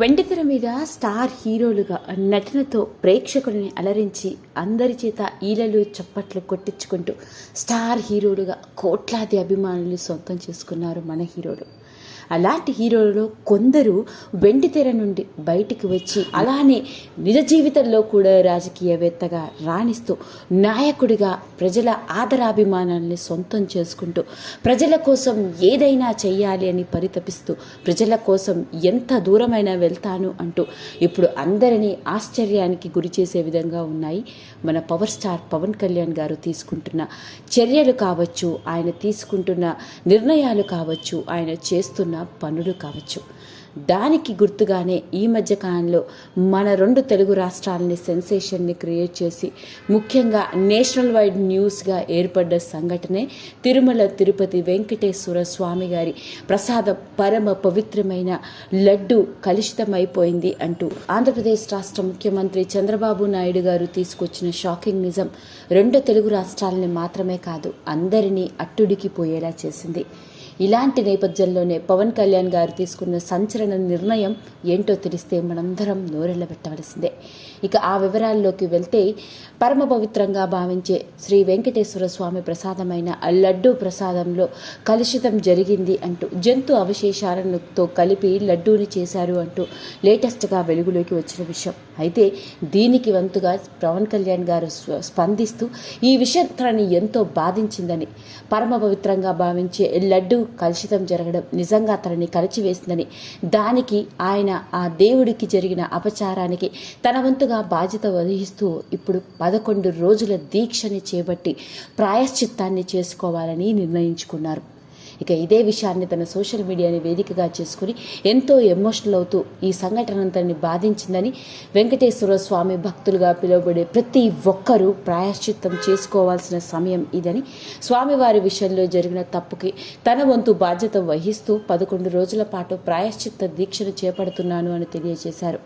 వెండితెర మీద స్టార్ హీరోలుగా నటనతో ప్రేక్షకులని అలరించి అందరి చేత ఈలలు చప్పట్లు కొట్టించుకుంటూ స్టార్ హీరోలుగా కోట్లాది అభిమానులు సొంతం చేసుకున్నారు మన హీరోలు. అలాంటి హీరోలలో కొందరు వెండితెర నుండి బయటికి వచ్చి అలానే నిజ జీవితంలో కూడా రాజకీయవేత్తగా రాణిస్తూ నాయకుడిగా ప్రజల ఆదరాభిమానాల్ని సొంతం చేసుకుంటూ ప్రజల కోసం ఏదైనా చెయ్యాలి అని పరితపిస్తూ ప్రజల కోసం ఎంత దూరమైనా వెళ్తాను అంటూ ఇప్పుడు అందరినీ ఆశ్చర్యానికి గురి చేసే విధంగా ఉన్నాయి మన పవర్ స్టార్ పవన్ కళ్యాణ్ గారు తీసుకుంటున్న చర్యలు కావచ్చు ఆయన తీసుకుంటున్న నిర్ణయాలు కావచ్చు ఆయన చేస్తున్న పనులు కావచ్చు దానికి గుర్తుగానే ఈ మధ్య కాలంలో మన రెండు తెలుగు రాష్ట్రాలని సెన్సేషన్ని క్రియేట్ చేసి ముఖ్యంగా నేషనల్ వైడ్ న్యూస్గా ఏర్పడ్డ సంఘటనే తిరుమల తిరుపతి వెంకటేశ్వర స్వామి గారి ప్రసాద పరమ పవిత్రమైన లడ్డు కలుషితమైపోయింది అంటూ ఆంధ్రప్రదేశ్ రాష్ట్ర ముఖ్యమంత్రి చంద్రబాబు నాయుడు గారు తీసుకొచ్చిన షాకింగ్ నిజం రెండు తెలుగు రాష్ట్రాలని మాత్రమే కాదు అందరినీ అట్టుడికి పోయేలా చేసింది. ఇలాంటి నేపథ్యంలోనే పవన్ కళ్యాణ్ గారు తీసుకున్న సంచలన నిర్ణయం ఏంటో తెలిస్తే మనందరం నోరెళ్ళబెట్టవలసిందే. ఇక ఆ వివరాల్లోకి వెళ్తే పరమ పవిత్రంగా భావించే శ్రీ వెంకటేశ్వర స్వామి ప్రసాదమైన లడ్డూ ప్రసాదంలో కలుషితం జరిగింది అంటూ జంతు అవశేషాలతో కలిపి లడ్డూని చేశారు అంటూ లేటెస్ట్గా వెలుగులోకి వచ్చిన విషయం. అయితే దీనికి వంతుగా పవన్ కళ్యాణ్ గారు స్పందిస్తూ ఈ విషయాన్ని ఎంతో బాధించిందని పరమ పవిత్రంగా భావించే లడ్డు కలుషితం జరగడం నిజంగా తనని కలిచివేసిందని దానికి ఆయన ఆ దేవుడికి జరిగిన అపచారానికి తన వంతుగా బాధ్యత వహిస్తూ ఇప్పుడు పదకొండు రోజుల దీక్షని చేపట్టి ప్రాయశ్చిత్తాన్ని చేసుకోవాలని నిర్ణయించుకున్నారు. ఇక ఇదే విషయాన్ని తన సోషల్ మీడియాని వేదికగా చేసుకుని ఎంతో ఎమోషనల్ అవుతూ ఈ సంఘటన తనని బాధించిందని వెంకటేశ్వర స్వామి భక్తులుగా పిలువబడే ప్రతి ఒక్కరూ ప్రాయశ్చిత్తం చేసుకోవాల్సిన సమయం ఇదని స్వామివారి విషయంలో జరిగిన తప్పుకి తన వంతు బాధ్యత వహిస్తూ పదకొండు రోజుల పాటు ప్రాయశ్చిత్త దీక్షను చేపడుతున్నాను అని తెలియజేశారు.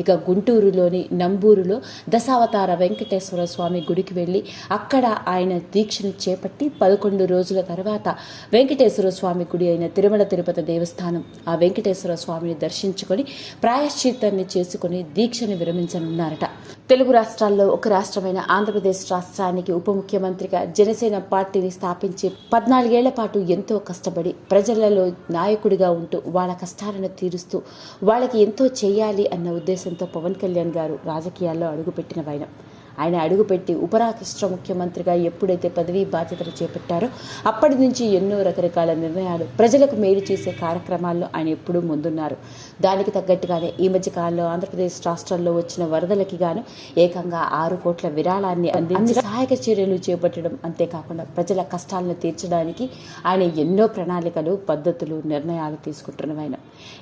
ఇక గుంటూరులోని నంబూరులో దశావతార వెంకటేశ్వర స్వామి గుడికి వెళ్ళి అక్కడ ఆయన దీక్షను చేపట్టి పదకొండు రోజుల తర్వాత వెంకటేశ్వర స్వామి గుడి అయిన తిరుమల తిరుపతి దేవస్థానం ఆ వెంకటేశ్వర స్వామిని దర్శించుకొని ప్రాయశ్చిత్తాన్ని చేసుకుని దీక్షను విరమించనున్నారట. తెలుగు రాష్ట్రాల్లో ఒక రాష్ట్రమైన ఆంధ్రప్రదేశ్ రాష్ట్రానికి ఉప ముఖ్యమంత్రిగా జనసేన పార్టీని స్థాపించి పద్నాలుగేళ్ళ పాటు ఎంతో కష్టపడి ప్రజలలో నాయకుడిగా ఉంటూ వాళ్ళ కష్టాలను తీరుస్తూ వాళ్ళకి ఎంతో చేయాలి అన్న ఉద్దేశంతో పవన్ కళ్యాణ్ గారు రాజకీయాల్లో అడుగుపెట్టిన వైనం. ఆయన అడుగుపెట్టి ఉపరాష్ట్ర ముఖ్యమంత్రిగా ఎప్పుడైతే పదవీ బాధ్యతలు చేపట్టారో అప్పటి నుంచి ఎన్నో రకరకాల నిర్ణయాలు ప్రజలకు మేలు చేసే కార్యక్రమాల్లో ఆయన ఎప్పుడూ ముందున్నారు. దానికి తగ్గట్టుగానే ఈ మధ్య కాలంలో ఆంధ్రప్రదేశ్ రాష్ట్రంలో వచ్చిన వరదలకి గాను ఏకంగా ఆరు కోట్ల విరాళాన్ని అందించి సహాయక చర్యలు చేపట్టడం అంతేకాకుండా ప్రజల కష్టాలను తీర్చడానికి ఆయన ఎన్నో ప్రణాళికలు పద్ధతులు నిర్ణయాలు తీసుకుంటున్నవైన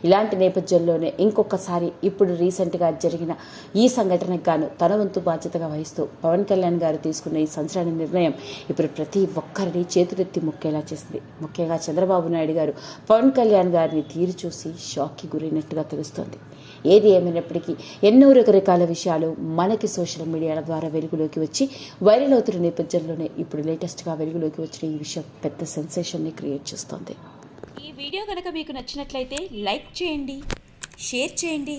ఇలాంటి నేపథ్యంలోనే ఇంకొకసారి ఇప్పుడు రీసెంట్గా జరిగిన ఈ సంఘటనకు గాను తన వంతు బాధ్యతగా భావిస్తూ పవన్ కళ్యాణ్ గారు తీసుకున్న ఈ సంచలన నిర్ణయం ఇప్పుడు ప్రతి ఒక్కరిని చేతులెత్తి మొక్కేలా చేసింది. ముఖ్యంగా చంద్రబాబు నాయుడు గారు పవన్ కళ్యాణ్ గారిని తీరు చూసి షాక్కి గురైనట్టుగా తెలుస్తోంది. ఏది ఏమైనప్పటికీ ఎన్నో రకరకాల విషయాలు మనకి సోషల్ మీడియాల ద్వారా వెలుగులోకి వచ్చి వైరల్ అవుతున్న నేపథ్యంలోనే ఇప్పుడు లేటెస్ట్గా వెలుగులోకి వచ్చిన ఈ విషయం పెద్ద సెన్సేషన్ని క్రియేట్ చేస్తోంది. ఈ వీడియో కనుక మీకు నచ్చినట్లయితే లైక్ చేయండి షేర్ చేయండి